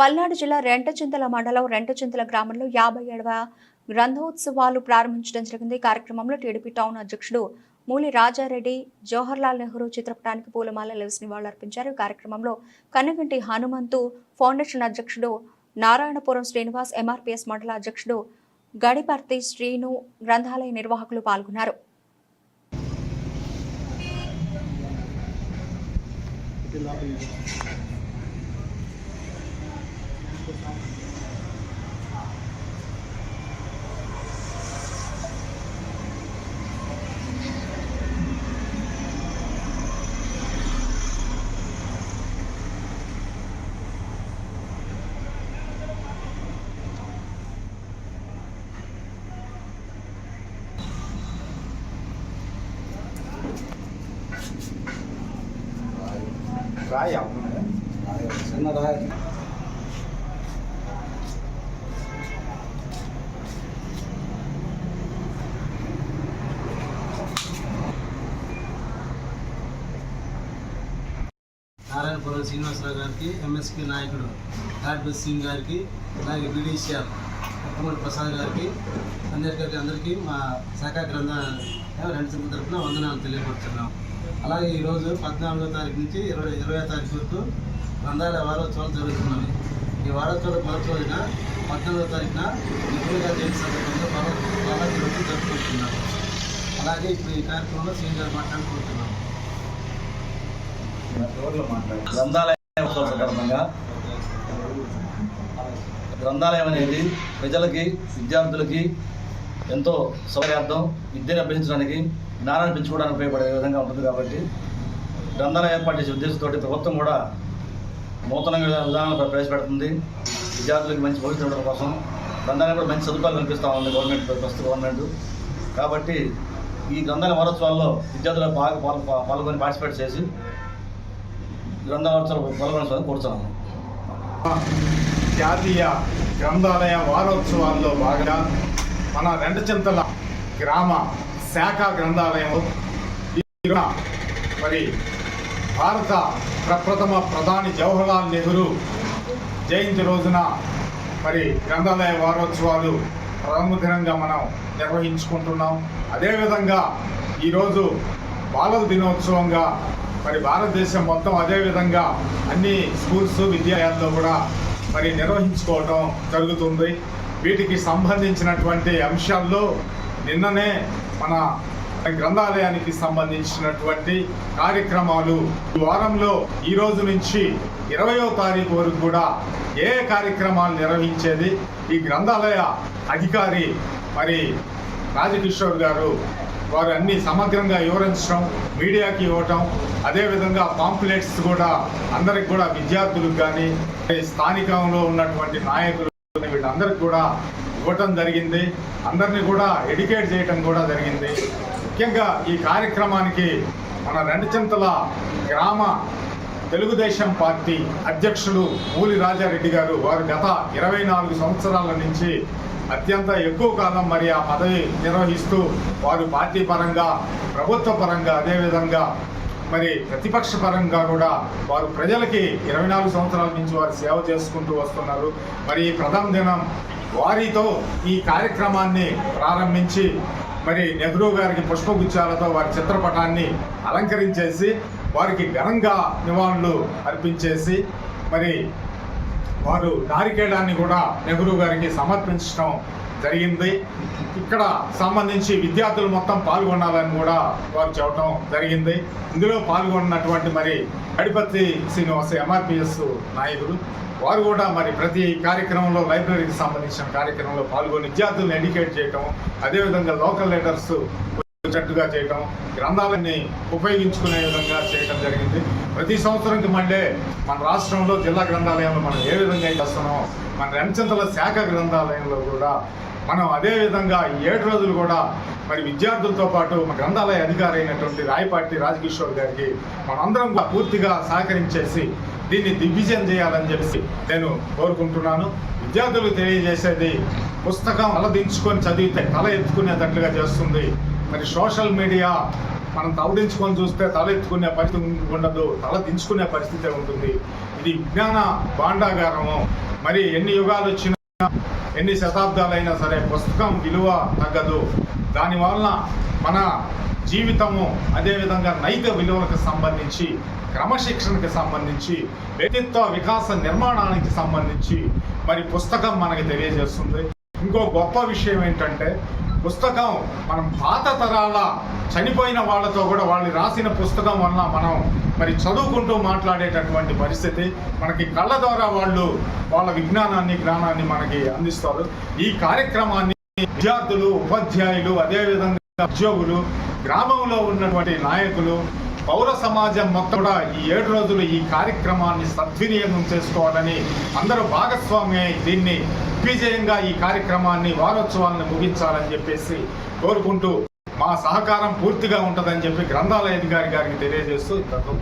పల్నాడు జిల్లా రెంటచింతల మండలం రెంటచింతల గ్రామంలో యాభై ఏడవ గ్రంథోత్సవాలు ప్రారంభించడం జరిగింది. కార్యక్రమంలో టీడీపీ టౌన్ అధ్యక్షుడు మూలి రాజారెడ్డి జవహర్లాల్ నెహ్రూ చిత్రపటానికి పూలమాల వేసి నివాళులర్పించారు కార్యక్రమంలో కన్నగంటి హనుమంతు ఫౌండేషన్ అధ్యక్షుడు నారాయణపురం శ్రీనివాస్ ఎంఆర్పిఎస్ మండల అధ్యక్షుడు గడిపర్తి శ్రీను గ్రంథాలయ నిర్వాహకులు పాల్గొన్నారు. రాయ చిన్న రాయ. నారాయణపురం శ్రీనివాసరావు గారికి ఎంఎస్పీ నాయకుడు డాక్టర్ సింగ్ గారికి అలాగే బీడీసీఆర్ కొత్తమూడి ప్రసాద్ గారికి అందరికీ అందరికీ మా శాఖ గ్రంథ రెండు సింపుల్ తరఫున వందనాలు తెలియపడుతున్నాం అలాగే ఈరోజు పద్నాలుగో తారీఖు నుంచి ఇరవై ఇరవై తారీఖు వరకు గ్రంథాలయ వారోత్సవాలు జరుగుతున్నాయి. ఈ వారోత్సవాల మొదటి రోజున పద్నాలుగో తారీఖున నిపుణులుగా జయంతి సందర్భంగా బాలాజీ రోజు జరుపుకుంటున్నాం అలాగే ఇప్పుడు ఈ కార్యక్రమంలో సీఎం గారు మాట్లాడుకుంటున్నాం గ్రంథాలయం సందర్భంగా గ్రంథాలయం అనేది ప్రజలకి విద్యార్థులకి ఎంతో సౌకర్యార్థం విద్యను అభ్యసించడానికి జ్ఞానాన్ని పెంచుకోవడానికి ఉపయోగపడే విధంగా ఉంటుంది కాబట్టి గ్రంథాలయం ఏర్పాటు చేసే ఉద్దేశంతో ప్రభుత్వం కూడా నూతనంగా విధానాలు ప్రవేశపెడుతుంది. విద్యార్థులకు మంచి భవిష్యత్తు ఉండడం కోసం గ్రంథాలయం కూడా మంచి సదుపాయాలు కల్పిస్తూ ఉంది గవర్నమెంట్ ప్రస్తుత గవర్నమెంట్. కాబట్టి ఈ గ్రంథాలయ వారోత్సవాల్లో విద్యార్థులు బాగా పాల్గొ పాల్గొని పార్టిసిపేట్ చేసి గ్రంథాలోత్సవం పాల్గొనాలని కోరుతున్నాను జాతీయ గ్రంథాలయ వారోత్సవాల్లో భాగంగా మన రెండచింతల గ్రామ శాఖ గ్రంథాలయం. మరి భారత ప్రప్రథమ ప్రధాని జవహర్లాల్ నెహ్రూ జయంతి రోజున మరి గ్రంథాలయ వారోత్సవాలు ప్రథమ దినంగా మనం నిర్వహించుకుంటున్నాం. అదేవిధంగా ఈరోజు బాలల దినోత్సవంగా మరి భారతదేశం మొత్తం అదేవిధంగా అన్ని స్కూల్స్ విద్యాలయాల్లో కూడా మరి నిర్వహించుకోవటం జరుగుతుంది. వీటికి సంబంధించినటువంటి అంశాల్లో నిన్ననే మన గ్రంథాలయానికి సంబంధించినటువంటి కార్యక్రమాలు వారంలో ఈ రోజు నుంచి ఇరవయో తారీఖు వరకు కూడా ఏ కార్యక్రమాలు నిర్వహించేది? ఈ గ్రంథాలయ అధికారి మరి రాజకిషోర్ గారు వారు అన్ని సమగ్రంగా వివరించడం మీడియాకి ఇవ్వటం అదేవిధంగా పాంప్లెట్స్ కూడా అందరికి కూడా విద్యార్థులకు కానీ స్థానికంలో ఉన్నటువంటి నాయకులు వీళ్ళందరికీ కూడా ఇవ్వటం జరిగింది. అందరినీ కూడా ఎడ్యుకేట్ చేయటం కూడా జరిగింది. ముఖ్యంగా ఈ కార్యక్రమానికి మన రెండుచింతల గ్రామ తెలుగుదేశం పార్టీ అధ్యక్షులు మూలి రాజారెడ్డి గారు వారు గత ఇరవై నాలుగు సంవత్సరాల నుంచి అత్యంత ఎక్కువ కాలం మరి ఆ పదవి నిర్వహిస్తూ వారు పార్టీ పరంగా ప్రభుత్వ పరంగా అదేవిధంగా మరి ప్రతిపక్ష పరంగా కూడా వారు ప్రజలకి ఇరవై నాలుగు సంవత్సరాల నుంచి వారు సేవ చేసుకుంటూ వస్తున్నారు. మరి ఈ ప్రథమ దినం వారితో ఈ కార్యక్రమాన్ని ప్రారంభించి మరి నెహ్రూ గారికి పుష్పగుచ్చాలతో వారి చిత్రపటాన్ని అలంకరించేసి వారికి ఘనంగా నివాళులు అర్పించేసి మరి వారు నారికేళాన్ని కూడా నెహ్రూ గారికి సమర్పించడం జరిగింది. ఇక్కడ సంబంధించి విద్యార్థులు మొత్తం పాల్గొనాలని కూడా వారు చెప్పడం జరిగింది. ఇందులో పాల్గొన్నటువంటి మరి అడిపత్తి శ్రీనివాస ఎంఆర్పిఎస్ నాయకులు వారు కూడా మరి ప్రతి కార్యక్రమంలో లైబ్రరీకి సంబంధించిన కార్యక్రమంలో పాల్గొని విద్యార్థులను ఎడ్యుకేట్ చేయటం అదేవిధంగా లోకల్ లీడర్స్ వచ్చేట్టుగా చేయటం గ్రంథాలన్నీ ఉపయోగించుకునే విధంగా చేయటం జరిగింది. ప్రతి సంవత్సరంకి మళ్ళీ మన రాష్ట్రంలో జిల్లా గ్రంథాలయంలో మనం ఏ విధంగా చేస్తున్నామో మన రెంచంతల శాఖ గ్రంథాలయంలో కూడా మనం అదే విధంగా ఈ ఏడు రోజులు కూడా మరి విద్యార్థులతో పాటు గ్రంథాలయ అధికారి అయినటువంటి రాయపాటి రాజకిషోర్ గారికి మనందరం పూర్తిగా సహకరించేసి దీన్ని దిగ్విజయం చేయాలని చెప్పి నేను కోరుకుంటున్నాను. విద్యార్థులకు తెలియజేసేది పుస్తకం అలదించుకొని చదివితే తల ఎత్తుకునేటట్లుగా చేస్తుంది. మరి సోషల్ మీడియా మనం తలదించుకొని చూస్తే తల ఎత్తుకునే పరిస్థితి ఉండదు తల దించుకునే పరిస్థితి ఉంటుంది. ఇది విజ్ఞాన భాండాగారము. మరి ఎన్ని యుగాలు వచ్చినా ఎన్ని శతాబ్దాలైనా సరే పుస్తకం విలువ తగ్గదు. దానివలన మన జీవితము అదేవిధంగా నైతిక విలువలకు సంబంధించి క్రమశిక్షణకి సంబంధించి వ్యక్తిత్వ వికాస నిర్మాణానికి సంబంధించి మరి పుస్తకం మనకి తెలియజేస్తుంది. ఇంకో గొప్ప విషయం ఏంటంటే పుస్తకం. మనం పాత తరాల చనిపోయిన వాళ్ళతో కూడా వాళ్ళు రాసిన పుస్తకం వల్ల మనం మరి చదువుకుంటూ మాట్లాడేటటువంటి పరిస్థితి. మనకి కళ్ళ ద్వారా వాళ్ళు వాళ్ళ విజ్ఞానాన్ని జ్ఞానాన్ని మనకి అందిస్తారు. ఈ కార్యక్రమాన్ని విద్యార్థులు ఉపాధ్యాయులు అదేవిధంగా ఉద్యోగులు గ్రామంలో ఉన్నటువంటి నాయకులు పౌర సమాజం మొత్తం కూడా ఈ ఏడు రోజులు ఈ కార్యక్రమాన్ని సద్వినియోగం చేసుకోవాలని అందరూ భాగస్వామ్య దీన్ని విజయంగా ఈ కార్యక్రమాన్ని వారోత్సవాలను ముగించాలని చెప్పేసి కోరుకుంటూ మా సహకారం పూర్తిగా ఉంటుందని చెప్పి గ్రంథాలయ అధికారి గారికి తెలియజేస్తూ ఇంతతో